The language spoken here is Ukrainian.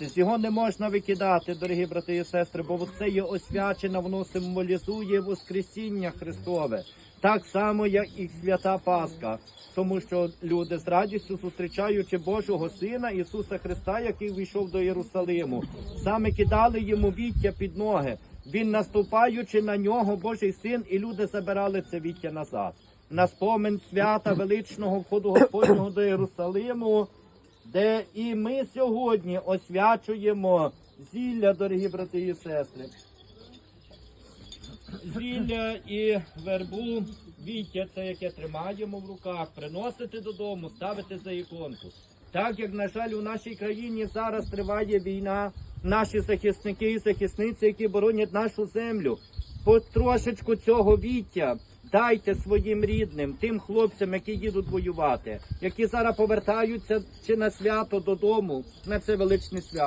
Його не можна викидати, дорогі брати і сестри, бо це є освячено, воно символізує Воскресіння Христове. Так само, як і свята Пасха, тому що люди з радістю зустрічаючи Божого Сина Ісуса Христа, який війшов до Єрусалиму, саме кидали йому віття під ноги. Він наступаючи на нього, Божий син, і люди забирали це віття назад. На спомин свята величного входу Господнього до Єрусалиму, де і ми сьогодні освячуємо зілля, дорогі брати і сестри. Зілля і вербу, віття, це яке тримаємо в руках, приносити додому, ставити за іконку. Так як, на жаль, у нашій країні зараз триває війна, наші захисники і захисниці, які боронять нашу землю, потрошечку цього віття дайте своїм рідним, тим хлопцям, які їдуть воювати, які зараз повертаються чи на свято додому, на це величне свято.